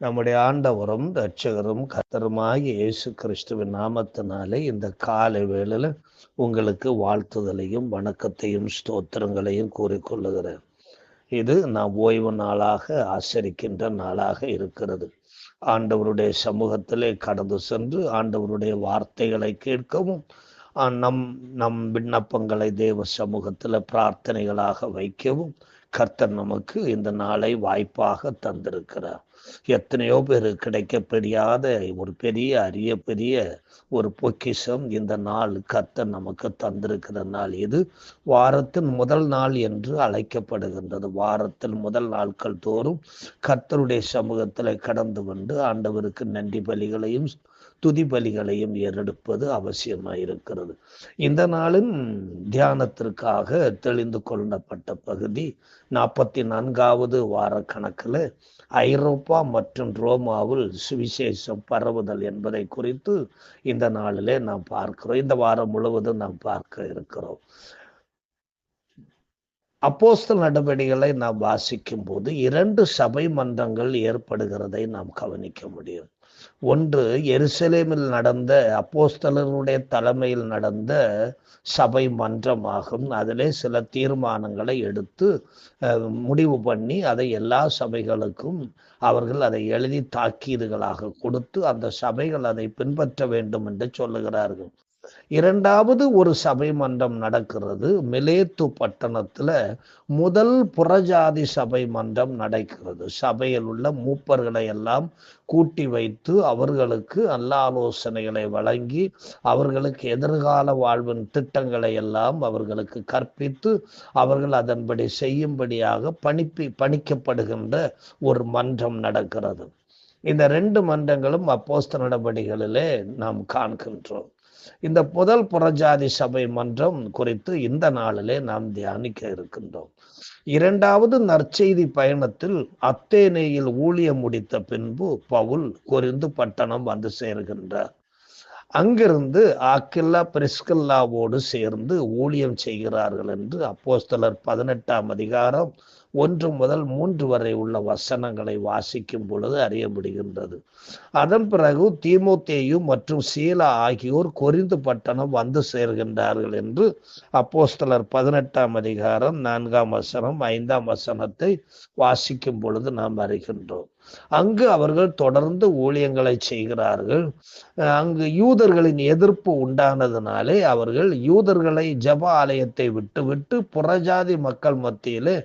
நம்முடைய ஆண்டவரும் ரட்சகரும் கத்தருமாகிய இயேசு கிறிஸ்துவின் நாமத்தினாலே இந்த காலை வேளையில் உங்களுக்கு வாழ்த்துதலையும் வணக்கத்தையும் ஸ்தோத்திரங்களையும் கூறிக்கொள்ளுகிறேன் இது நாம் ஓய்வு நாளாக ஆசரிக்கின்ற நாளாக இருக்கிறது. ஆண்டவருடைய சமூகத்திலே கடந்து சென்று ஆண்டவருடைய வார்த்தைகளை கேட்கவும் நம் நம் விண்ணப்பங்களை தேவ சமூகத்தில் பிரார்த்தனைகளாக வைக்கவும் கர்த்தர் நமக்கு இந்த நாளை வாய்ப்பாக தந்திருக்கிறார். எத்தனையோ பேர் கிடைக்கப்படியாத ஒரு பெரிய அரிய பெரிய ஒரு பொக்கிஷம் இந்த நாள் கத்த நமக்கு தந்திருக்கிற நாள். இது வாரத்தின் முதல் நாள் என்று அழைக்கப்படுகின்றது. வாரத்தில் முதல் நாட்கள் தோறும் கத்தருடைய சமூகத்தில் கடந்து கொண்டு ஆண்டவருக்கு நன்றி பலிகளையும் துதி பலிகளையும் ஏறெடுப்பது அவசியமாயிருக்கிறது. இந்த நாளின் தியானத்திற்காக தெளிந்து கொள்ளப்பட்ட பகுதி நாற்பத்தி நான்காவது வார கணக்கில் ஐரோப்பா மற்றும் ரோமாவில் சுவிசேஷம் பரவுதல் என்பதை குறித்து இந்த நாளிலே நாம் பார்க்கிறோம். இந்த வாரம் முழுவதும் நாம் பார்க்க இருக்கிறோம். அப்போஸ்தல் நடவடிக்கைகளை நாம் வாசிக்கும் போது இரண்டு சபை மன்றங்கள் ஏற்படுகிறதை நாம் கவனிக்க முடியும். ஒன்று எருசலேமில் நடந்த அப்போஸ்தலருடைய தலைமையில் நடந்த சபை மன்றமாகும். அதிலே சில தீர்மானங்களை எடுத்து அஹ், முடிவு பண்ணி அதை எல்லா சபைகளுக்கும் அவர்கள் அதை எழுதி தாக்கீதுகளாக கொடுத்து அந்த சபைகள் அதை பின்பற்ற வேண்டும் என்று சொல்லுகிறார்கள். இரண்டாவது ஒரு சபை மன்றம் நடக்கிறது. மிலேத்து பட்டணத்துல முதல் புறஜாதி சபை மன்றம் நடக்கிறது. சபையில் உள்ள மூப்பர்களை எல்லாம் கூட்டி வைத்து அவர்களுக்கு நல்ல ஆலோசனைகளை வழங்கி அவர்களுக்கு எதிர்கால வாழ்வின் திட்டங்களை எல்லாம் அவர்களுக்கு கற்பித்து அவர்கள் அதன்படி செய்யும்படியாக பணிப்பி பணிக்கப்படுகின்ற ஒரு மன்றம் நடக்கிறது. இந்த ரெண்டு மன்றங்களும் அப்போஸ்த நடவடிகளிலே நாம் காண்கின்றோம். இந்த முதல் புறஜாதி சபை மன்றம் குறித்து இந்த நாளிலே நாம் தியானிக்க இருக்கின்றோம். இரண்டாவது நற்செய்தி பயணத்தில் அத்தேனேயில் ஊழியம் முடித்த பின்பு பவுல் குறிந்து பட்டணம் வந்து சேர்கின்றார். அங்கிருந்து ஆக்கில்லா பிரிஸ்கில்லாவோடு சேர்ந்து ஊழியம் செய்கிறார்கள் என்று அப்போஸ்தலர் பதினெட்டாம் அதிகாரம் ஒன்று முதல் மூன்று வரை உள்ள வசனங்களை வாசிக்கும் பொழுது அறிய முடிகின்றது அதன் பிறகு தீமோத்தேயு மற்றும் சீலா ஆகியோர் கொரிந்து பட்டணம் வந்து சேர்கின்றார்கள் என்று அப்போஸ்தலர் பதினெட்டாம் அதிகாரம் நான்காம் வசனம் ஐந்தாம் வசனத்தை வாசிக்கும் பொழுது நாம் அறிகின்றோம். அங்கு அவர்கள் தொடர்ந்து ஊழியங்களை செய்கிறார்கள். அங்கு யூதர்களின் எதிர்ப்பு உண்டானதுனாலே அவர்கள் யூதர்களை ஜப ஆலயத்தை விட்டுவிட்டு புறஜாதி மக்கள் மத்தியிலே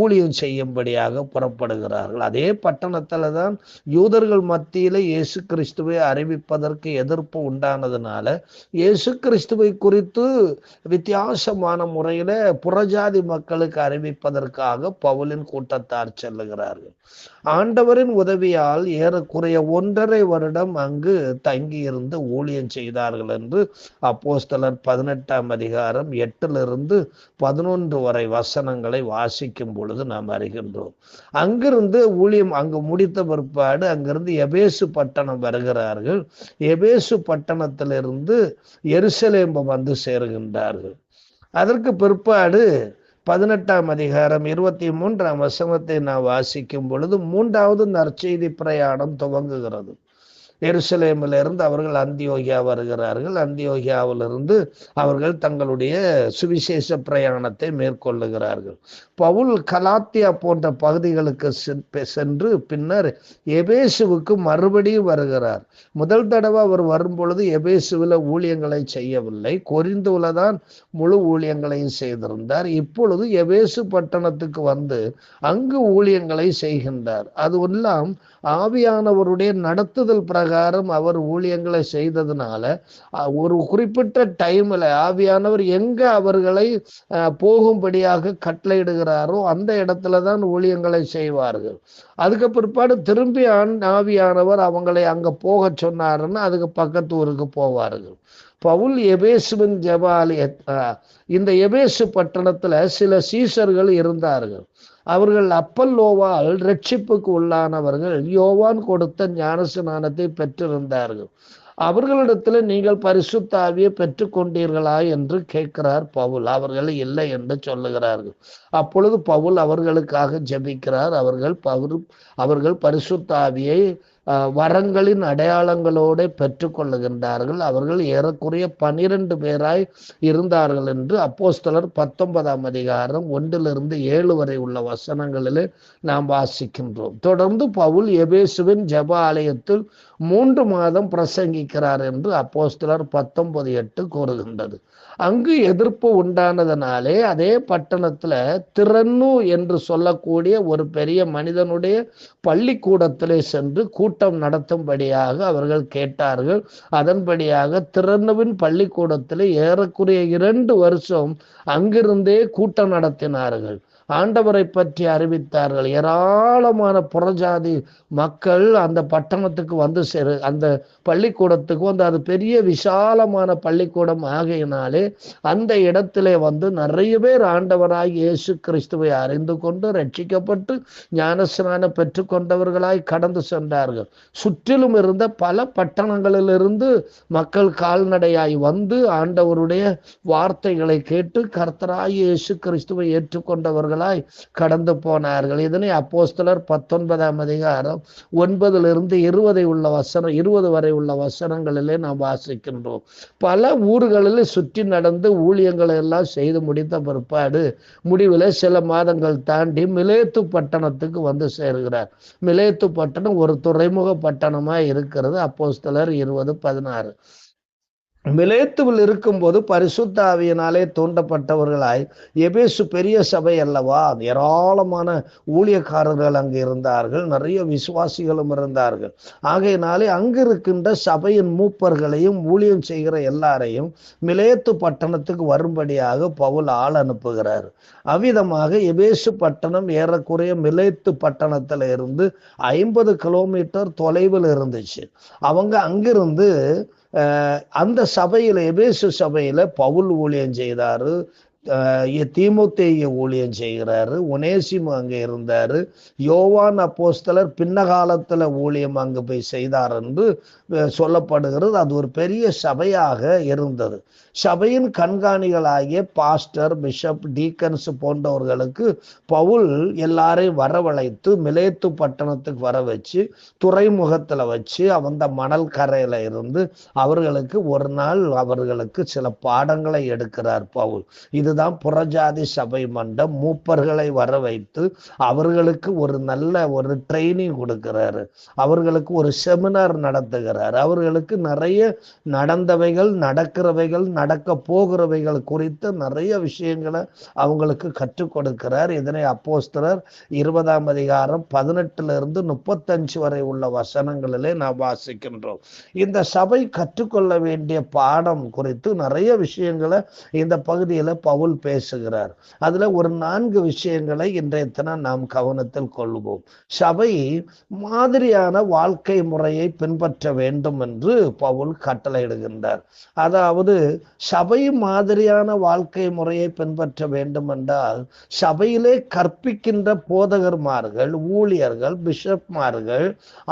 ஊழியம் செய்யும்படியாக புறப்படுகிறார்கள். அதே பட்டணத்துல தான் யூதர்கள் மத்தியிலே இயேசு கிறிஸ்துவை அறிவிப்பதற்கு எதிர்ப்பு உண்டானதுனால இயேசு கிறிஸ்துவை குறித்து வித்தியாசமான முறையில புறஜாதி மக்களுக்கு அறிவிப்பதற்காக பவுலின் கூட்டத்தார் செல்லுகிறார்கள். ஆண்டவரின் உதவியால் ஏறக்குறைய ஒன்றரை வருடம் அங்கு தங்கியிருந்து ஊழியம் செய்தார்கள் என்று அப்போஸ்தலர் பதினெட்டாம் அதிகாரம் எட்டிலிருந்து பதினொன்று வரை வசனங்களை வாசிக்கும் பொழுது நாம் அறிகின்றோம். அங்கிருந்து ஊழியம் அங்கு முடித்த பிற்பாடு அங்கிருந்து எபேசு பட்டணம் வருகிறார்கள். எபேசு பட்டணத்திலிருந்து எருசலேம்பு வந்து சேருகின்றார்கள். அதற்கு பிற்பாடு பதினெட்டாம் அதிகாரம் இருபத்தி மூன்றாம் வசனத்தை நான் வாசிக்கும் பொழுது மூன்றாவது நற்செய்தி பிரயாணம் துவங்குகிறது. எருசலேமிலிருந்து அவர்கள் அந்தியோகியா வருகிறார்கள். அந்தியோகியாவிலிருந்து அவர்கள் தங்களுடைய சுவிசேஷ பிரயாணத்தை மேற்கொள்ளுகிறார்கள். பவுல் கலாத்தியா போன்ற பகுதிகளுக்கு சென்று பின்னர் எபேசுவுக்கு மறுபடியும் வருகிறார். முதல் தடவை அவர் வரும்பொழுது எபேசுவில் ஊழியங்களை செய்யவில்லை. கொரிந்துல தான் முழு ஊழியங்களையும் செய்திருந்தார். இப்பொழுது எபேசு பட்டணத்துக்கு வந்து அங்கு ஊழியங்களை செய்கின்றார். அது எல்லாம் ஆவியானவருடைய நடத்துதல் பிரகாரம் அவர் ஊழியங்களை செய்ததுனால ஒரு குறிப்பிட்ட டைம்ல ஆவியானவர் எங்க அவர்களை போகும்படியாக கட்டளையிடுகிறாரோ அந்த இடத்துல தான் ஊழியங்களை செய்வார்கள். அதுக்கு பிற்பாடு திரும்பி ஆவியானவர் அவங்களை அங்க போக சொன்னாருன்னு அதுக்கு பக்கத்து ஊருக்கு போவார்கள். பவுல் எபேசுவின் ஜபாலய இந்த எபேசு பட்டணத்துல சில சீசர்கள் இருந்தார்கள். அவர்கள் அப்பல்லோவால் ரட்சிப்புக்கு உள்ளானவர்கள். யோவான் கொடுத்த ஞானஸ்நானத்தை பெற்றிருந்தார்கள். அவர்களிடத்துல நீங்கள் பரிசுத்தாவியை பெற்றுக்கொண்டீர்களா என்று கேட்கிறார் பவுல். அவர்கள் இல்லை என்று சொல்லுகிறார்கள். அப்பொழுது பவுல் அவர்களுக்காக ஜெபிக்கிறார். அவர்கள் பவுல் அவர்கள் பரிசுத்தாவியை வரங்களின் அடையாளங்களோடு பெற்றுக்கொள்ளுகின்றார்கள் அவர்கள் ஏறக்குறைய பனிரெண்டு பேராய் இருந்தார்கள் என்று அப்போஸ்தலர் பத்தொன்பதாம் அதிகாரம் ஒன்றிலிருந்து ஏழு வரை உள்ள வசனங்களிலே நாம் வாசிக்கின்றோம். தொடர்ந்து பவுல் எபேசுவின் ஜப ஆலயத்தில் மூன்று மாதம் பிரசங்கிக்கிறார் என்று அப்போஸ்தலர் பத்தொன்பது எட்டு கூறுகின்றது. அங்கு எதிர்ப்பு உண்டானதனாலே அதே பட்டணத்துல திறன்னு என்று சொல்லக்கூடிய ஒரு பெரிய மனிதனுடைய பள்ளிக்கூடத்திலே சென்று கூட்டம் நடத்தும்படியாக அவர்கள் கேட்டார்கள். அதன்படியாக திறனுவின் பள்ளிக்கூடத்திலே ஏறக்குறைய இரண்டு வருஷம் அங்கிருந்தே கூட்டம் நடத்தினார்கள். ஆண்டவரை பற்றி அறிவித்தார்கள். ஏராளமான புறஜாதி மக்கள் அந்த பட்டணத்துக்கு வந்து சேரு அந்த பள்ளிக்கூடத்துக்கு வந்து அது பெரிய விசாலமான பள்ளிக்கூடம் ஆகையினாலே அந்த இடத்திலே வந்து நிறைய பேர் ஆண்டவராய் இயேசு கிறிஸ்துவை அறிந்து கொண்டு ரட்சிக்கப்பட்டு ஞானஸ்நான பெற்றுக்கொண்டவர்களாய் கடந்து சென்றார்கள். சுற்றிலும் இருந்த பல பட்டணங்களிலிருந்து மக்கள் கால்நடையாய் வந்து ஆண்டவருடைய வார்த்தைகளை கேட்டு கர்த்தராய் இயேசு கிறிஸ்துவை ஏற்றுக்கொண்டவர்களாய் கடந்து போனார்கள். இதனை அப்போஸ்தலர் பத்தொன்பதாம் அதிகாரம் ஒன்பதிலிருந்து இருபதை உள்ள வசனம் இருபது வரை உள்ள வசனங்களிலே நாம் வாசிக்கின்றோம். பல ஊர்களில் சுற்றி நடந்து ஊழியங்களை எல்லாம் செய்து முடித்த பிற்பாடு முடிவில் சில மாதங்கள் தாண்டி மிலேத்து பட்டணத்துக்கு வந்து சேர்கிறார். மிலேத்து பட்டணம் ஒரு துறைமுக பட்டணமா இருக்கிறது. அப்போஸ்தலர் இருபது பதினாறு. மிலேத்துவில் இருக்கும்போது பரிசுத்தாவியினாலே தூண்டப்பட்டவர்களாய் எபேசு பெரிய சபை அல்லவா? ஏராளமான ஊழியக்காரர்கள் அங்கு இருந்தார்கள். நிறைய விசுவாசிகளும் இருந்தார்கள். ஆகையினாலே அங்கு இருக்கின்ற சபையின் மூப்பர்களையும் ஊழியம் செய்கிற எல்லாரையும் மிலேத்து பட்டணத்துக்கு வரும்படியாக பவுல் ஆள் அனுப்புகிறார். அவ்விதமாக எபேசு பட்டணம் ஏறக்குறைய மிலேத்து பட்டணத்தில் இருந்து ஐம்பது கிலோமீட்டர் தொலைவில் இருந்துச்சு. அவங்க அங்கிருந்து அந்த சபையில எபேசு சபையில பவுல் ஊழியம் செய்தாரு. தீமுத்தேய ஊழியம் செய்கிறாரு. ஒனேசிம் அங்க இருந்தாரு. யோவான் அப்போஸ்தலர் பின்ன காலத்துல ஊழியம் அங்கு போய் செய்தார் என்று சொல்லப்படுகிறது. அது ஒரு பெரிய சபையாக இருந்தது. சபையின் கண்காணிகளாகிய பாஸ்டர் பிஷப் டீக்கன்ஸ் போன்றவர்களுக்கு பவுல் எல்லாரையும் வரவழைத்து மிலேத்து பட்டணத்துக்கு வர வச்சு துறைமுகத்துல வச்சு அந்த மணல் கரையில இருந்து அவர்களுக்கு ஒரு நாள் அவர்களுக்கு சில பாடங்களை எடுக்கிறார் பவுல். இதுதான் புறஜாதி சபை மண்டம் மூப்பர்களை வர வைத்து அவர்களுக்கு ஒரு நல்ல ஒரு ட்ரைனிங் கொடுக்கிறாரு. அவர்களுக்கு ஒரு செமினார் நடத்துகிறார். அவர்களுக்கு நிறைய நடந்தவைகள் நடக்கிறவைகள் நடக்க போகிறவைகள் குறித்து நிறைய விஷயங்களை அவங்களுக்கு கற்றுக் கொடுக்கிறார். இதனை அப்போஸ்தரர் இருபதாம் அதிகாரம் பதினெட்டுல இருந்து முப்பத்தஞ்சு வரை உள்ள வசனங்களிலே நாம் வாசிக்கின்றோம். இந்த சபை கற்றுக்கொள்ள வேண்டிய பாடம் குறித்து நிறைய விஷயங்களை இந்த பகுதியில பவுல் பேசுகிறார். அதுல ஒரு நான்கு விஷயங்களை இன்றைய தினம் நாம் கவனத்தில் கொள்வோம். சபை மாதிரியான வாழ்க்கை முறையை பின்பற்ற வேண்டும் என்று பவுல் கட்டளையிடுகின்றார். அதாவது சபை மாதிரியான வாழ்க்கை முறையை பின்பற்ற வேண்டும் என்றால் சபையிலே கற்பிக்கின்ற போதகர்மார்கள் ஊழியர்கள் பிஷப்மார்கள்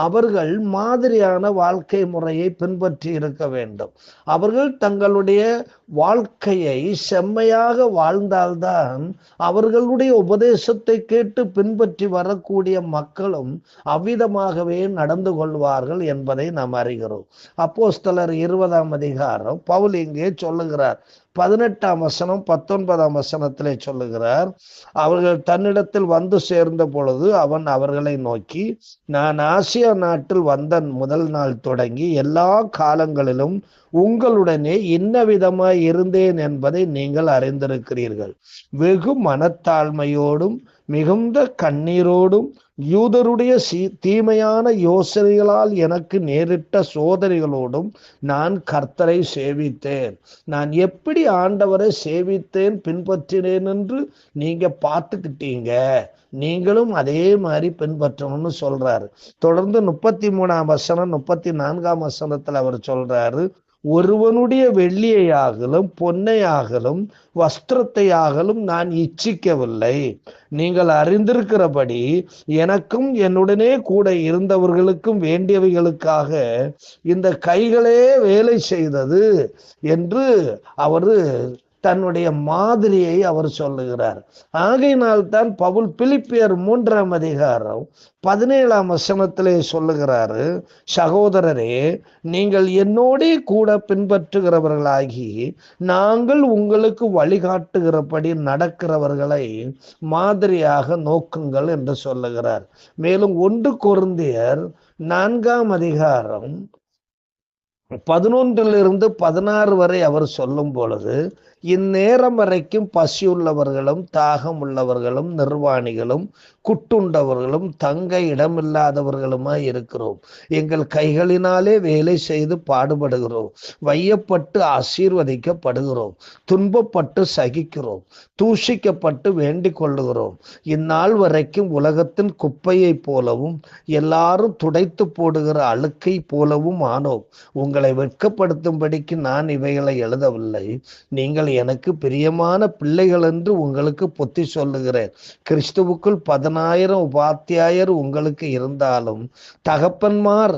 அவர்கள் மாதிரியான வாழ்க்கை முறையை பின்பற்றி இருக்க வேண்டும். அவர்கள் தங்களுடைய வாழ்க்கையை செம்மையாக வாழ்ந்தால்தான் அவர்களுடைய உபதேசத்தை கேட்டு பின்பற்றி வரக்கூடிய மக்களும் அவ்விதமாகவே நடந்து கொள்வார்கள் என்பதை நாம் அறிகிறோம். அப்போஸ்தலர் இருபதாம் அதிகாரம் பவுல் இங்கே சொல்லுகிறார். பதினெட்டாம் வசனம் பத்தொன்பதாம் வசனத்திலே சொல்லுகிறார் அவர்கள் தன்னிடத்தில் வந்து சேர்ந்த பொழுது அவன் அவர்களை நோக்கி நான் ஆசியா நாட்டில் வந்த முதல் நாள் தொடங்கி எல்லா காலங்களிலும் உங்களுடனே இன்ன விதமாய் இருந்தேன் என்பதை நீங்கள் அறிந்திருக்கிறீர்கள். வெகு மனத்தாழ்மையோடும் மிகுந்த கண்ணீரோடும் யூதருடைய சீ தீமையான யோசனைகளால் எனக்கு நேரிட்ட சோதனைகளோடும் நான் கர்த்தரை சேவித்தேன். நான் எப்படி ஆண்டவரை சேவித்தேன் பின்பற்றினேன் என்று நீங்க பார்த்துக்கிட்டீங்க. நீங்களும் அதே மாதிரி பின்பற்றணும்னு சொல்றாரு. தொடர்ந்து முப்பத்தி மூணாம் வசனம் முப்பத்தி நான்காம் வசனத்துல அவர் சொல்றாரு ஒருவனுடைய வெள்ளியையாகலும் பொன்னையாகலும் வஸ்திரத்தையாகலும் நான் இச்சிக்கவில்லை. நீங்கள் அறிந்திருக்கிறபடி எனக்கும் என்னுடனே கூட இருந்தவர்களுக்கும் வேண்டியவைகளுக்காக இந்த கைகளே வேலை செய்தது என்று அவர் தன்னுடைய மாதிரியை அவர் சொல்லுகிறார். ஆகையினால் தான் பவுல் பிலிப்பியர் மூன்றாம் அதிகாரம் பதினேழாம் வசனத்திலே சொல்லுகிறாரு சகோதரரே நீங்கள் என்னோடே கூட பின்பற்றுகிறவர்களாகி நாங்கள் உங்களுக்கு வழிகாட்டுகிறபடி நடக்கிறவர்களை மாதிரியாக நோக்குங்கள் என்று சொல்லுகிறார். மேலும் ஒன்று குருந்தியர் நான்காம் அதிகாரம் பதினொன்றிலிருந்து பதினாறு வரை அவர் சொல்லும் பொழுது இந்நேரம் வரைக்கும் பசியுள்ளவர்களும் தாகம் உள்ளவர்களும் நிர்வாணிகளும் குட்டுண்டவர்களும் தங்க இடமில்லாதவர்களுமா இருக்கிறோம். எங்கள் கைகளினாலே வேலை செய்து பாடுபடுகிறோம். வையப்பட்டு ஆசீர்வதிக்கப்படுகிறோம். துன்பப்பட்டு சகிக்கிறோம். தூஷிக்கப்பட்டு வேண்டிக் கொள்ளுகிறோம். இந்நாள் வரைக்கும் உலகத்தின் குப்பையை போலவும் எல்லாரும் துடைத்து போடுகிற அழுக்கை போலவும் ஆனோம். உங்களை வெட்கப்படுத்தும்படிக்கு நான் இவைகளை எழுதவில்லை. நீங்கள் எனக்கு பிரியமான பிள்ளைகள் என்று உங்களுக்கு பொத்தி சொல்லுகிறேன். கிறிஸ்துவுக்குள் பதினாயிரம் உபாத்தியாயர் உங்களுக்கு இருந்தாலும் தகப்பன்மார்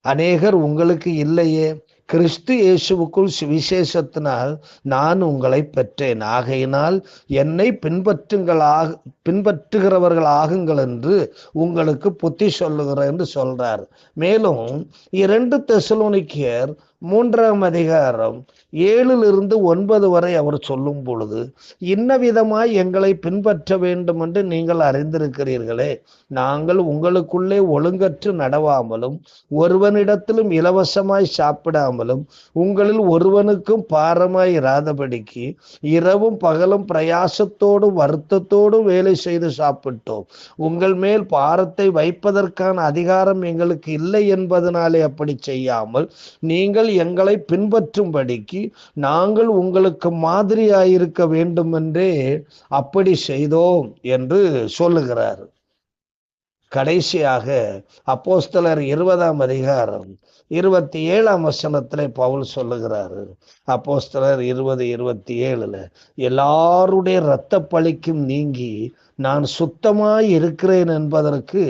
அநேகர் உங்களுக்கு இல்லையே. கிறிஸ்து இயேசுவுக்குள் சுவிசேஷத்தினால் நான் உங்களை பெற்றேன். ஆகையினால் என்னை பின்பற்றுங்களாக பின்பற்றுகிறவர்கள் ஆகுங்கள் என்று உங்களுக்கு புத்தி சொல்லுகிறேன் என்று சொல்றார். மேலும் இரண்டு தெசலோனிக்கியர் மூன்றாம் அதிகாரம் ஏழிலிருந்து ஒன்பது வரை அவர் சொல்லும் பொழுது இன்ன விதமாய் எங்களை பின்பற்ற வேண்டும் என்று நீங்கள் அறிந்திருக்கிறீர்களே. நாங்கள் உங்களுக்குள்ளே ஒழுங்கற்று நடவாமலும் ஒருவனிடத்திலும் இலவசமாய் சாப்பிடாமலும் உங்களில் ஒருவனுக்கும் பாரமாய் இராதபடிக்கு இரவும் பகலும் பிரயாசத்தோடும் வருத்தத்தோடும் வேலை செய்து சாப்பிட்டோம். உங்கள் மேல் பாரத்தை வைப்பதற்கான அதிகாரம் எங்களுக்கு இல்லை என்பதனாலே அப்படி செய்யாமல் நீங்கள் எங்களை பின்பற்றும்படிக்கு நாங்கள் உங்களுக்கு மாதிரியாயிருக்க வேண்டும் என்றே அப்படி செய்தோம் என்று சொல்லுகிறார். கடைசியாக அப்போஸ்தலர் இருபதாம் அதிகாரம் இருபத்தி ஏழாம் வசனத்திலே பவுல் சொல்லுகிறாரு. அப்போஸ்தலர் இருபது இருபத்தி ஏழுல எல்லாருடைய இரத்த பழிக்கும் நீங்கி நான் சுத்தமாய் இருக்கிறேன் என்பதற்கு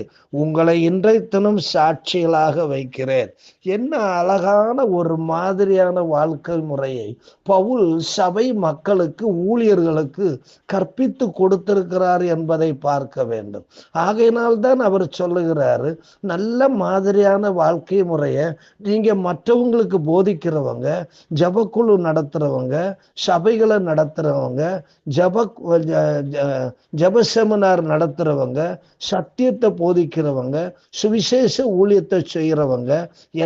உங்களை இன்றைய தினம் சாட்சிகளாக வைக்கிறேன். என்ன அழகான ஒரு மாதிரியான வாழ்க்கை முறையை பவுல் சபை மக்களுக்கு ஊழியர்களுக்கு கற்பித்து கொடுத்திருக்கிறார் என்பதை பார்க்க வேண்டும். ஆகையினால் தான் அவர் சொல்லுகிறாரு நல்ல மாதிரியான வாழ்க்கை முறையை நீங்க மற்றவங்களுக்கு போதிக்கிறவங்க ஜபக்குழு நடத்துறவங்க சபைகளை நடத்துறவங்க ஜப ஜப செமினார் நடத்துறவங்க சத்தியத்தை போதிக்கிறவங்க சுவிசேஷ ஊழியத்தை செய்கிறவங்க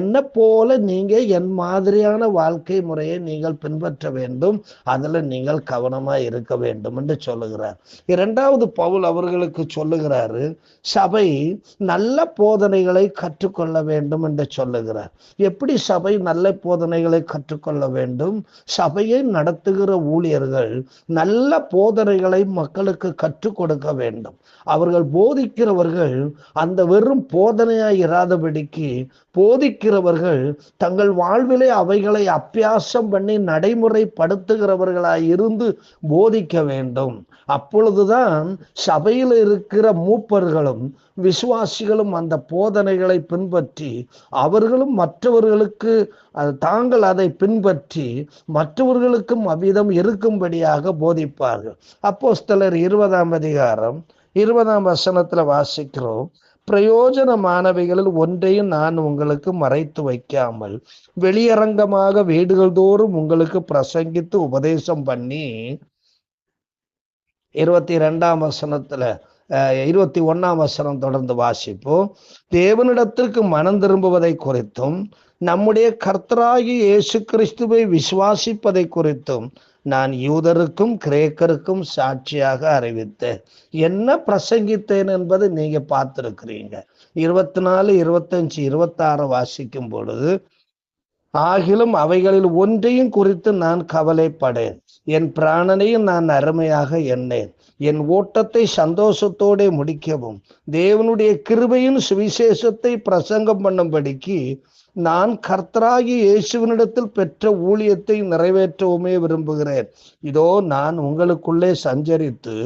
என்ன போல நீங்க என் மாதிரியான வாழ்க்கை முறையை நீங்கள் பின்பற்ற வேண்டும் அதில் நீங்கள் கவனமா இருக்க வேண்டும் என்று சொல்லுகிறார். இரண்டாவது பவுல் அவர்களுக்கு சொல்லுகிறாரு சபை நல்ல போதனைகளை கற்றுக்கொள்ள வேண்டும் என்று சொல்லுகிறார். எப்படி சபை நல்ல போதனைகளை கற்றுக்கொள்ள வேண்டும்? சபையை நடத்துகிற ஊழியர்கள் நல்ல போதனைகளை மக்களுக்கு கற்றுக் கொடுக்க வேண்டும். அவர்கள் போதிக்கிறவர்கள் அந்த வெறும் போதனையாய் இராதபடிக்கு போதிக்கிறவர்கள் தங்கள் வாழ்விலே அவைகளை அப்பியாசம் பண்ணி நடைமுறைப்படுத்துகிறவர்களாய் இருந்து போதிக்க வேண்டும். அப்பொழுதுதான் சபையில் இருக்கிற மூப்பர்களும் விசுவாசிகளும் அந்த போதனைகளை பின்பற்றி அவர்களும் மற்றவர்களுக்கு தாங்கள் அதை பின்பற்றி மற்றவர்களுக்கும் அவ்விதம் இருக்கும்படியாக போதிப்பார்கள். அப்போ அப்போஸ்தலர் இருபதாம் அதிகாரம் இருபதாம் வசனத்துல வாசிக்கிறோம். பிரயோஜனமானவைகளில் ஒன்றையும் நான் உங்களுக்கு மறைத்து வைக்காமல் வெளியரங்கமாக வீடுகள் தோறும் உங்களுக்கு பிரசங்கித்து உபதேசம் பண்ணி இருபத்தி ரெண்டாம் வசனத்துல இருபத்தி ஒன்னாம் வசனம் தொடர்ந்து வாசிப்போம். தேவனிடத்திற்கு மனம் திரும்புவதை குறித்தும் நம்முடைய கர்த்தராகி இயேசு கிறிஸ்துவை விசுவாசிப்பதை குறித்தும் நான் யூதருக்கும் கிரேக்கருக்கும் சாட்சியாக அறிவித்தேன். என்ன பிரசங்கித்தேன் என்பது நீங்க பார்த்திருக்கிறீங்க. இருபத்தி நாலு இருபத்தஞ்சு இருபத்தாறு வாசிக்கும் பொழுது ஆகிலும் அவைகளில் ஒன்றையும் குறித்து நான் கவலைப்படேன். என் பிராணனையும் நான் அருமையாக எண்ணேன். என் ஓட்டத்தை சந்தோஷத்தோட முடிக்கவும் தேவனுடைய கிருபையின் சுவிசேஷத்தை பிரசங்கம் பண்ணும்படிக்கு நான் கர்த்தராகி இயேசுவனிடத்தில் பெற்ற ஊழியத்தை நிறைவேற்றவுமே விரும்புகிறேன். இதோ நான் உங்களுக்குள்ளே சஞ்சரித்து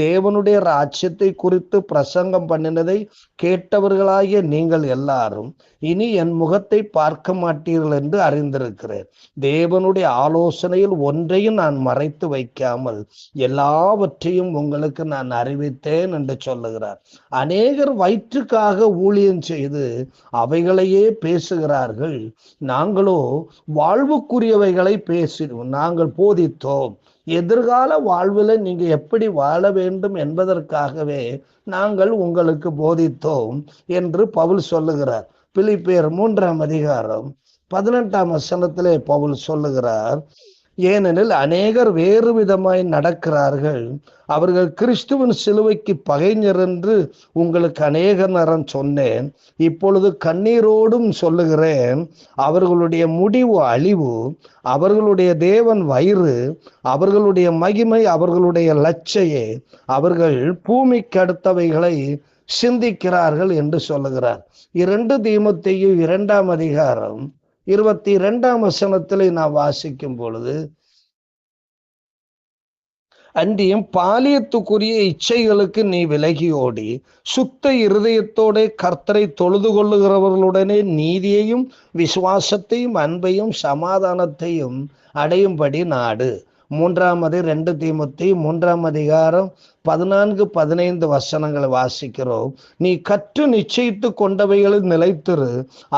தேவனுடைய ராஜ்யத்தை குறித்து பிரசங்கம் பண்ணினதை கேட்டவர்களாகிய நீங்கள் எல்லாரும் இனி என் முகத்தை பார்க்க மாட்டீர்கள் என்று அறிந்திருக்கிறேன். தேவனுடைய ஆலோசனையில் ஒன்றையும் நான் மறைத்து வைக்காமல் எல்லாவற்றையும் உங்களுக்கு நான் அறிவித்தேன் என்று சொல்லுகிறார். அநேகர் வயிற்றுக்காக ஊழியம் செய்து அவைகளையே பேசுகிறார்கள் நாங்களோ வாழ்வுக்குரியவைகளை பேசினோம் நாங்கள் போதித்தோம். எதிர்கால வாழ்வில் நீங்க எப்படி வாழ வேண்டும் என்பதற்காகவே நாங்கள் உங்களுக்கு போதித்தோம் என்று பவுல் சொல்லுகிறார். பிலிப்பேர் மூன்றாம் அதிகாரம் பதினெட்டாம் வசனத்திலே பவுல் சொல்லுகிறார் ஏனெனில் அநேகர் வேறு விதமாய் நடக்கிறார்கள். அவர்கள் கிறிஸ்துவின் சிலுவைக்கு பகைஞர் என்று உங்களுக்கு அநேக நேரம் சொன்னேன். இப்பொழுது கண்ணீரோடும் சொல்லுகிறேன் அவர்களுடைய முடிவு அழிவு அவர்களுடைய தேவன் வயிறு அவர்களுடைய மகிமை அவர்களுடைய லட்சையே அவர்கள் பூமிக்கு அடுத்தவைகளை சிந்திக்கிறார்கள் என்று சொல்லுகிறார். இரண்டு தீமத்தையும் இரண்டாம் அதிகாரம் இருபத்தி இரண்டாம் வசனத்திலே நான் வாசிக்கும் பொழுது அன்றியும் பாலியத்துக்குரிய இச்சைகளுக்கு நீ விலகி ஓடி சுத்த இருதயத்தோட கர்த்தரை தொழுது கொள்ளுகிறவர்களுடனே நீதியையும் விசுவாசத்தையும் அன்பையும் சமாதானத்தையும் அடையும்படி நாடு. மூன்றாமது ரெண்டு தீமுத்தி மூன்றாம் அதிகாரம் பதினான்கு பதினைந்து வசனங்களை வாசிக்கிறோம். நீ கற்று நிச்சயித்து கொண்டவைகளில் நிலைத்திரு.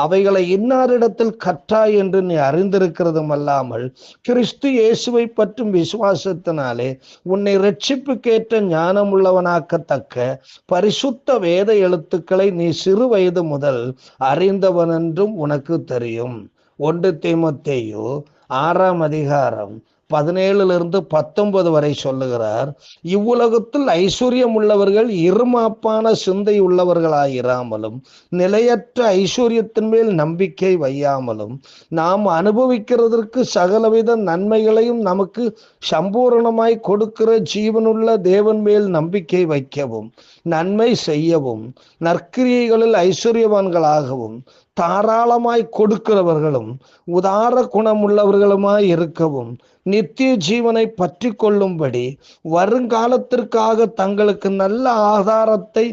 அவைகளை இன்னாரிடத்தில் கற்றாய் என்று நீ அறிந்திருக்கிறதும் அல்லாமல் கிறிஸ்து இயேசுவை பற்றும் விசுவாசத்தினாலே உன்னை ரட்சிப்புக்கேற்ற ஞானம் உள்ளவனாக்கத்தக்க பரிசுத்த வேத எழுத்துக்களை நீ சிறு வயது முதல் அறிந்தவன் என்றும் உனக்கு தெரியும். ஒன்று தீமத்தேயோ ஆறாம் அதிகாரம் பதினேழுலிருந்து பத்தொன்பது வரை சொல்லுகிறார் இவ்வுலகத்தில் ஐஸ்வர்யம் உள்ளவர்கள் இருமாப்பான சிந்தை உள்ளவர்களாயிராமலும் நிலையற்ற ஐஸ்வர்யத்தின் மேல் நம்பிக்கை வையாமலும் நாம் அனுபவிக்கிறதற்கு சகலவித நன்மைகளையும் நமக்கு சம்பூரணமாய் கொடுக்கிற ஜீவனுள்ள தேவன் மேல் நம்பிக்கை வைக்கவும் நன்மை செய்யவும் நற்கிரியைகளில் ஐஸ்வர்யவான்களாகவும் தாராளமாய் கொடுக்கிறவர்களும் உதார குணமுள்ளவர்களுமாய் இருக்கவும் நித்திய ஜீவனை பற்றி கொள்ளும்படி வருங்காலத்திற்காக தங்களுக்கு நல்ல ஆதாரத்தை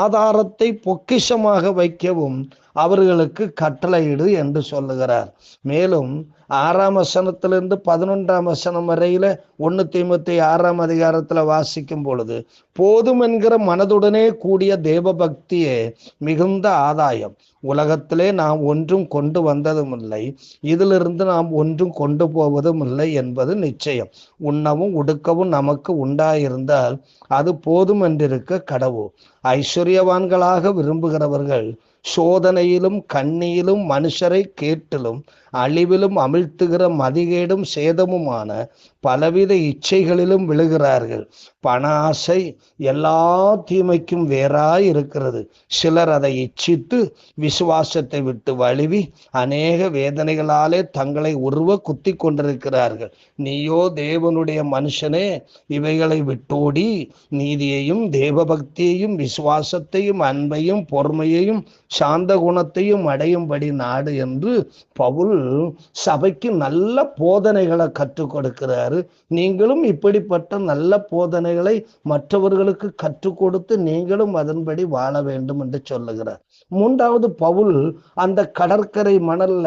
ஆதாரத்தை பொக்கிஷமாக வைக்கவும் அவர்களுக்கு கட்டளையிடு என்று சொல்லுகிறார். மேலும் ஆறாம் வசனத்திலிருந்து பதினொன்றாம் வசனம் வரையில ஒன்னு தீமத்தி ஆறாம் அதிகாரத்துல வாசிக்கும் பொழுது போதும் என்கிற மனதுடனே கூடிய தேவ பக்தியே மிகுந்த ஆதாயம். உலகத்திலே நாம் ஒன்றும் கொண்டு வந்ததும் இல்லை. இதிலிருந்து நாம் ஒன்றும் கொண்டு போவதும் இல்லை என்பது நிச்சயம். உண்ணவும் உடுக்கவும் நமக்கு உண்டாயிருந்தால் அது போதும் என்றிருக்க கடவு. ஐஸ்வர்யவான்களாக விரும்புகிறவர்கள் சோதனையிலும் கண்ணியிலும் மனுஷரை கேட்டிலும் அழிவிலும் அமிழ்த்துகிற மதிகேடும் சேதமுமான பலவித இச்சைகளிலும் விழுகிறார்கள். பண ஆசை எல்லா தீமைக்கும் வேறாய் இருக்கிறது சிலர் அதை இச்சித்து விசுவாசத்தை விட்டு வழுவி அநேக வேதனைகளாலே தங்களை உருவ குத்தி கொண்டிருக்கிறார்கள். நீயோ தேவனுடைய மனுஷனே இவைகளை விட்டோடி நீதியையும் தேவபக்தியையும் விசுவாசத்தையும் அன்பையும் பொறுமையையும் சாந்த குணத்தையும் அடையும்படி நாடு என்று பவுல் சபைக்கு நல்ல போதனைகளை கற்றுக் கொடுக்கிறாரு. நீங்களும் இப்படிப்பட்ட நல்ல போதனைகளை மற்றவர்களுக்கு கற்றுக் கொடுத்து நீங்களும் அதன்படி வாழ வேண்டும் என்று சொல்லுகிறார். மூன்றாவது பவுல் அந்த கடற்கரை மணல்ல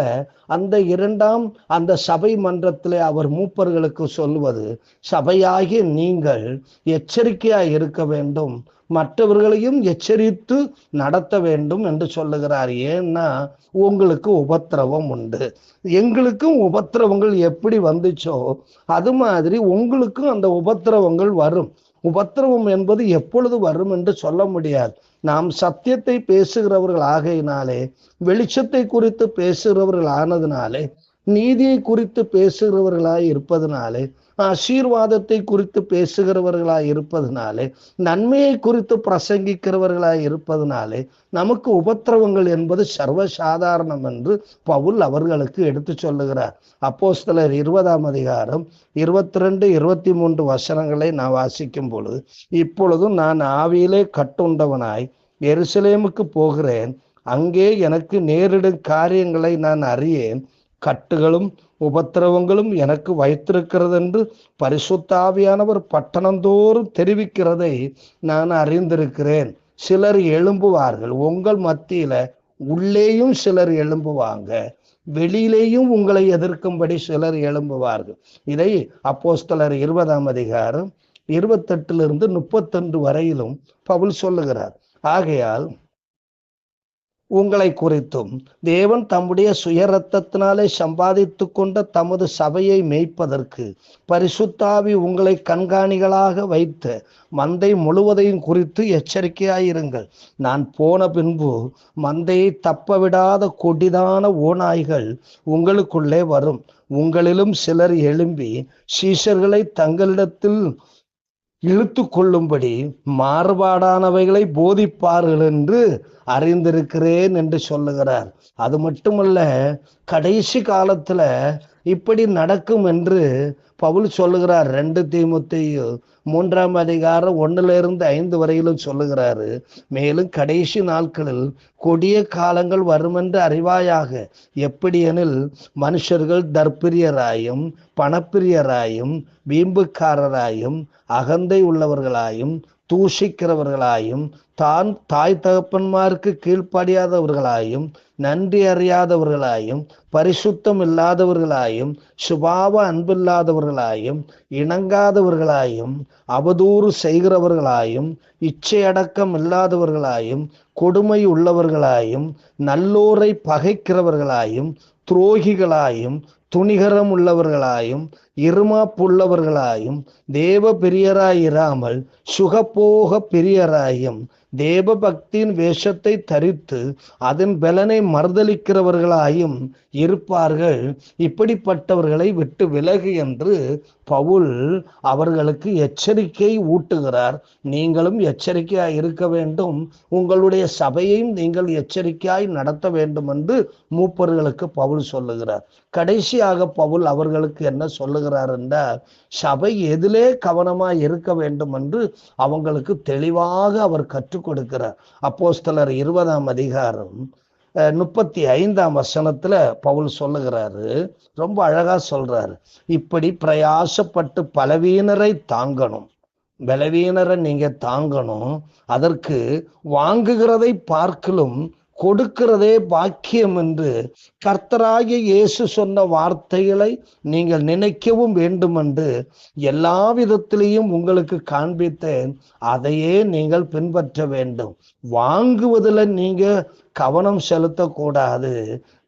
அந்த இரண்டாம் அந்த சபை மன்றத்திலே அவர் மூப்பர்களுக்கு சொல்வது சபையாகிய நீங்கள் எச்சரிக்கையாய் இருக்க வேண்டும். மற்றவர்களையும் எச்சரித்து நடத்த வேண்டும் என்று சொல்லுகிறார். ஏன்னா உங்களுக்கு உபத்திரவம் உண்டு. எங்களுக்கும் உபத்திரவங்கள் எப்படி வந்துச்சோ அது மாதிரி உங்களுக்கும் அந்த உபத்திரவங்கள் வரும். உபத்திரவம் என்பது எப்பொழுது வரும் என்று சொல்ல முடியாது. நாம் சத்தியத்தை பேசுகிறவர்கள் ஆகையினாலே வெளிச்சத்தை குறித்து பேசுகிறவர்கள் ஆனதுனாலே நீதியை குறித்து பேசுகிறவர்களாய் இருப்பதனாலே ஆசீர்வாதத்தை குறித்து பேசுகிறவர்களாய் இருப்பதனாலே நன்மையை குறித்து பிரசங்கிக்கிறவர்களாய் இருப்பதனாலே நமக்கு உபத்திரவங்கள் என்பது சர்வசாதாரணம் என்று பவுல் அவர்களுக்கு எடுத்து சொல்லுகிறார். அப்போஸ்தலர் இருபதாம் அதிகாரம் இருபத்தி ரெண்டு இருபத்தி மூன்று வசனங்களை நான் வாசிக்கும் பொழுது இப்பொழுதும் நான் ஆவியிலே கட்டுண்டவனாய் எருசலேமுக்கு போகிறேன். அங்கே எனக்கு நேரிடும் காரியங்களை நான் அறியேன். கட்டுகளும் உபத்திரவங்களும் எனக்கு வைத்திருக்கிறது என்று பரிசுத்தாவியானவர் பட்டணந்தோறும் தெரிவிக்கிறதை நான் அறிந்திருக்கிறேன். சிலர் எழும்புவார்கள். உங்கள் மத்தியில உள்ளேயும் சிலர் எழும்புவாங்க. வெளியிலேயும் உங்களை எதிர்க்கும்படி சிலர் எழும்புவார்கள். இதை அப்போஸ்தலர் இருபதாம் அதிகாரம் இருபத்தெட்டிலிருந்து முப்பத்தெண்டு வரையிலும் பவுல் சொல்லுகிறார். ஆகையால் உங்களை குறித்தும் தேவன் தம்முடைய சுயரத்தத்தினாலே சம்பாதித்து கொண்ட தமது சபையை மேய்ப்பதற்கு பரிசுத்தாவி உங்களை கண்காணிகளாக வைத்த மந்தை முழுவதையும் குறித்து எச்சரிக்கையாயிருங்கள். நான் போன பின்பு மந்தையை தப்ப விடாத கொடிதான ஓநாய்கள் உங்களுக்குள்ளே வரும். உங்களிலும் சிலர் எழும்பி சீஷர்களை தங்களிடத்தில் இழுத்து கொள்ளும்படி மாறுபாடானவைகளை போதிப்பார்கள் என்று அறிந்திருக்கிறேன் என்று சொல்லுகிறார். அது மட்டுமல்ல கடைசி காலத்துல இப்படி நடக்கும் என்று பவுல் சொல்லுகிறார் ரெண்டு தீமுத்தையும் மூன்றாம் அதிகாரம் ஒண்ணுல இருந்து ஐந்து வரையிலும் சொல்லுகிறாரு. மேலும் கடைசி நாட்களில் கொடிய காலங்கள் வரும் என்று அறிவாயாக எப்படியெனில் மனுஷர்கள் தர்ப்பிரியராயும் பணப்பிரியராயும் வீம்புக்காரராயும் அகந்தை உள்ளவர்களாயும் தூஷிக்கிறவர்களாயும் தான் தாய் தகப்பன்மாருக்கு கீழ்ப்படியாதவர்களாயும் நன்றி அறியாதவர்களாயும் பரிசுத்தம் இல்லாதவர்களாயும் சுபாவ அன்பில்லாதவர்களாயும் இணங்காதவர்களாயும் அவதூறு செய்கிறவர்களாயும் இச்சையடக்கம் இல்லாதவர்களாயும் கொடுமை உள்ளவர்களாயும் நல்லோரை பகைக்கிறவர்களாயும் துரோகிகளாயும் துணிகரம் உள்ளவர்களாயும் இருமாப்புள்ளவர்களாயும் தேவ பிரியராயிராமல் சுகப்போக பிரியராயும் தேவ பக்தியின் வேஷத்தை தரித்து அதன் பலனை மறுதளிக்கிறவர்களாயும் இருப்பார்கள். இப்படிப்பட்டவர்களை விட்டு விலகு என்று பவுல் அவர்களுக்கு எச்சரிக்கை ஊட்டுகிறார். நீங்களும் எச்சரிக்கையாய் இருக்க வேண்டும். உங்களுடைய சபையையும் நீங்கள் எச்சரிக்கையாய் நடத்த வேண்டும் என்று மூப்பர்களுக்கு பவுல் சொல்லுகிறார். கடைசியாக பவுல் அவர்களுக்கு என்ன சொல்லுகிறார்? என்றால் சபை எதிலே கவனமா இருக்க வேண்டும் என்று அவங்களுக்கு தெளிவாக அவர் கற்றுக் கொடுக்கிறார். அப்போஸ்தலர் இருபதாம் அதிகாரம் முப்பத்தி ஐந்தாம் வசனத்துல பவுல் சொல்லுகிறாரு. ரொம்ப அழகா சொல்றாரு. இப்படி பிரயாசப்பட்டு பலவீனரை தாங்கணும். பலவீனரை நீங்க தாங்கணும். அதற்கு வாங்குகிறதை பார்க்கலும் கொடுக்கிறதே பாக்கியம் என்று கர்த்தராகிய இயேசு சொன்ன வார்த்தைகளை நீங்கள் நினைக்கவும் வேண்டும் என்று எல்லா விதத்திலையும் உங்களுக்கு காண்பித்தேன். அதையே நீங்கள் பின்பற்ற வேண்டும். வாங்குவதில் நீங்க கவனம் செலுத்தக்கூடாது.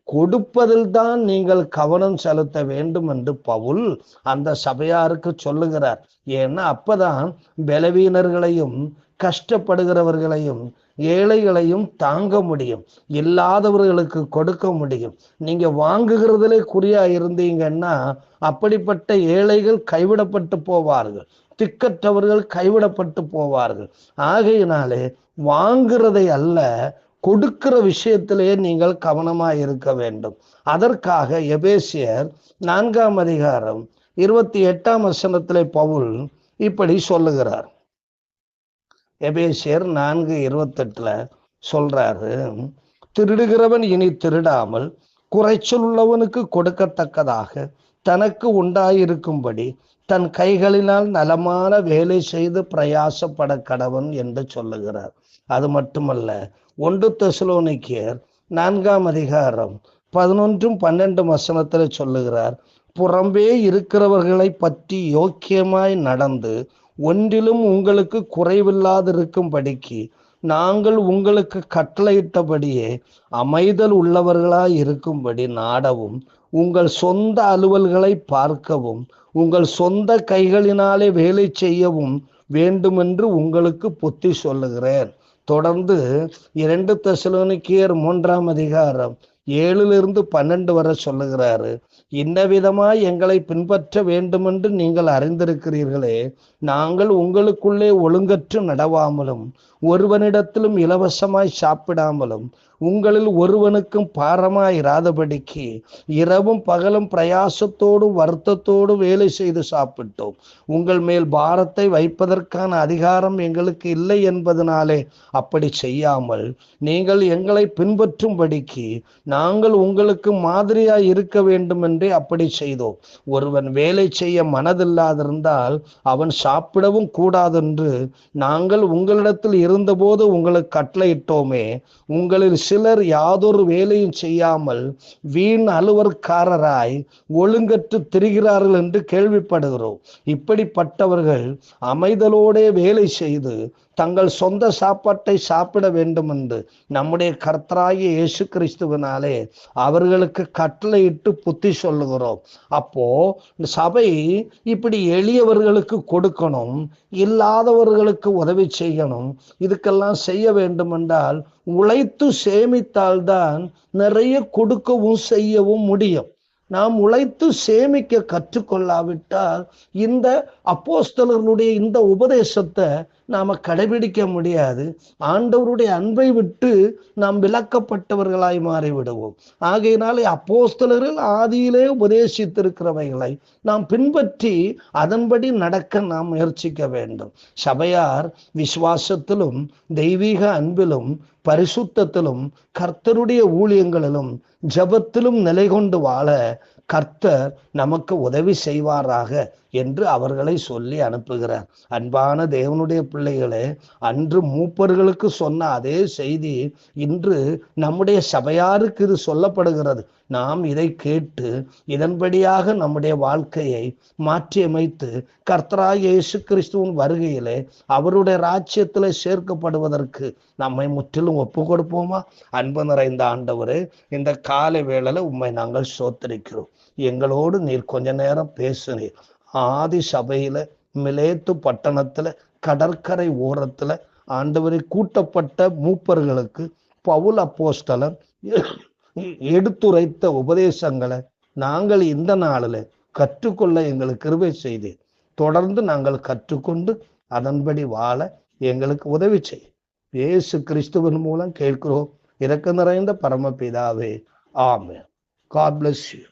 கொடுப்பதில் தான் நீங்கள் கவனம் செலுத்த வேண்டும் என்று பவுல் அந்த சபையாருக்கு சொல்லுகிறார். ஏன்னா அப்பதான் பலவீனர்களையும் கஷ்டப்படுகிறவர்களையும் ஏழைகளையும் தாங்க முடியும். இல்லாதவர்களுக்கு கொடுக்க முடியும். நீங்க வாங்குகிறதுலே குறியா இருந்தீங்கன்னா அப்படிப்பட்ட ஏழைகள் கைவிடப்பட்டு போவார்கள். திக்கற்றவர்கள் கைவிடப்பட்டு போவார்கள். ஆகையினாலே வாங்குறதை அல்ல கொடுக்கிற விஷயத்திலேயே நீங்கள் கவனமா இருக்க வேண்டும். அதற்காக எபேசியர் நான்காம் அதிகாரம் இருபத்தி எட்டாம் வசனத்திலே பவுல் இப்படி சொல்லுகிறார். எபேசியர் நான்கு இருபத்தெட்டுல சொல்றாரு திருடுகிறவன் இனி திருடாமல் குறைச்சல் உள்ளவனுக்கு கொடுக்கத்தக்கதாக தனக்கு உண்டாயிருக்கும்படி தன் கைகளினால் நலமான வேலை செய்து பிரயாசப்பட கடவன் என்று சொல்லுகிறார். அது மட்டுமல்ல ஒன்று தெசலோனிக்கியர் நான்காம் அதிகாரம் பதினொன்றும் பன்னெண்டு வசனத்துல சொல்லுகிறார் புறம்பே இருக்கிறவர்களை பற்றி யோக்கியமாய் நடந்து ஒன்றிலும் உங்களுக்கு குறைவில்லாதிருக்கும்படிக்கு நாங்கள் உங்களுக்கு கட்டளையிட்டபடியே அமைதல் உள்ளவர்களாய் இருக்கும்படி நாடவும் உங்கள் சொந்த அலுவல்களை பார்க்கவும் உங்கள் சொந்த கைகளினாலே வேலை செய்யவும் வேண்டுமென்று உங்களுக்கு புத்தி சொல்லுகிறேன். தொடர்ந்து இரண்டு தசலோனிக்கியர் மூன்றாம் அதிகாரம் ஏழிலிருந்து பன்னெண்டு வரை சொல்லுகிறாரு. இன்ன விதமாய் எங்களை பின்பற்ற வேண்டுமென்று நீங்கள் அறிந்திருக்கிறீர்களே நாங்கள் உங்களுக்குள்ளே ஒழுங்கற்று நடவாமலும் ஒருவனிடத்திலும் இலவசமாய் சாப்பிடாமலும் உங்களில் ஒருவனுக்கும் பாரமாயிராதபடிக்கு இரவும் பகலும் பிரயாசத்தோடும் வருத்தத்தோடும் வேலை செய்து சாப்பிட்டோம். உங்கள் மேல் பாரத்தை வைப்பதற்கான அதிகாரம் எங்களுக்கு இல்லை என்பதனாலே அப்படி செய்யாமல் நீங்கள் எங்களை பின்பற்றும்படிக்கு நாங்கள் உங்களுக்கு மாதிரியாய் இருக்க வேண்டும் என்றே அப்படி செய்தோம். ஒருவன் வேலை செய்ய மனதில்லாதிருந்தால் அவன் சாப்பிடவும் கூடாதென்று நாங்கள் உங்களிடத்தில் இருந்தபோது உங்களுக்கு கட்டளையிட்டோமே. உங்களில் சிலர் யாதொரு வேலையும் செய்யாமல் வீண் அலுவற்காரராய் ஒழுங்கற்று திரிகிறார்கள் என்று கேள்விப்படுகிறோம். இப்படிப்பட்டவர்கள் அமைதலோடே வேலை செய்து தங்கள் சொந்த சாப்பாட்டை சாப்பிட வேண்டும் என்று நம்முடைய கர்த்தராகிய இயேசு கிறிஸ்துவனாலே அவர்களுக்கு கட்டளையிட்டு புத்தி சொல்லுகிறோம். அப்போ சபை இப்படி எளியவர்களுக்கு கொடுக்கணும் இல்லாதவர்களுக்கு உதவி செய்யணும் இதுக்கெல்லாம் செய்ய வேண்டும் என்றால் உழைத்து சேமித்தால்தான் நிறைய கொடுக்கவும் செய்யவும் முடியும். நாம் உழைத்து சேமிக்க கற்றுக்கொள்ளாவிட்டால் இந்த அப்போஸ்தலர்களுடைய இந்த உபதேசத்தை நாம கடைபிடிக்க முடியாது. ஆண்டவருடைய அன்பை விட்டு நாம் விளக்கப்பட்டவர்களாய் மாறிவிடுவோம். ஆகையினாலே அப்போஸ்தலர்கள் ஆதியிலே உபதேசித்திருக்கிறவைகளை நாம் பின்பற்றி அதன்படி நடக்க நாம் முயற்சிக்க வேண்டும். சபையார் விசுவாசத்திலும் தெய்வீக அன்பிலும் பரிசுத்தத்திலும் கர்த்தருடைய ஊழியங்களிலும் ஜபத்திலும் நிலை கொண்டு வாழ கர்த்தர் நமக்கு உதவி செய்வாராக. என்று அவர்களை சொல்லி அனுப்புகிறார். அன்பான தேவனுடைய பிள்ளைகளே அன்று மூப்பர்களுக்கு சொன்ன அதே செய்தி இன்று நம்முடைய சபையாருக்கு இது சொல்லப்படுகிறது. நாம் இதை கேட்டு இதன்படியாக நம்முடைய வாழ்க்கையை மாற்றியமைத்து கர்த்தரா இயேசு கிறிஸ்துவின் வருகையிலே அவருடைய ராஜ்யத்தில் சேர்க்கப்படுவதற்கு நம்மை முற்றிலும் ஒப்பு கொடுப்போமா அன்பு நிறைந்த ஆண்டவரே இந்த காலை வேளையில உண்மை நாங்கள் சோத்தரிக்கிறோம். எங்களோடு நீர் கொஞ்ச நேரம் பேசுனீர். ஆதி சபையில மிலேத்து பட்டணத்துல கடற்கரை ஓரத்துல ஆண்டவரை கூட்டப்பட்ட மூப்பர்களுக்கு பவுல் அப்போஸ்தலன் எடுத்துரைத்த உபதேசங்களை நாங்கள் இந்த நாளில் கற்றுக்கொள்ள எங்களுக்கு கிருபை செய்து தொடர்ந்து நாங்கள் கற்றுக்கொண்டு அதன்படி வாழ எங்களுக்கு உதவி செய். இயேசு கிறிஸ்துவின் மூலம் கேட்கிறோம். இறக்க நிறைந்த பரமபிதாவே. ஆமே காட் பிளஸ் யூ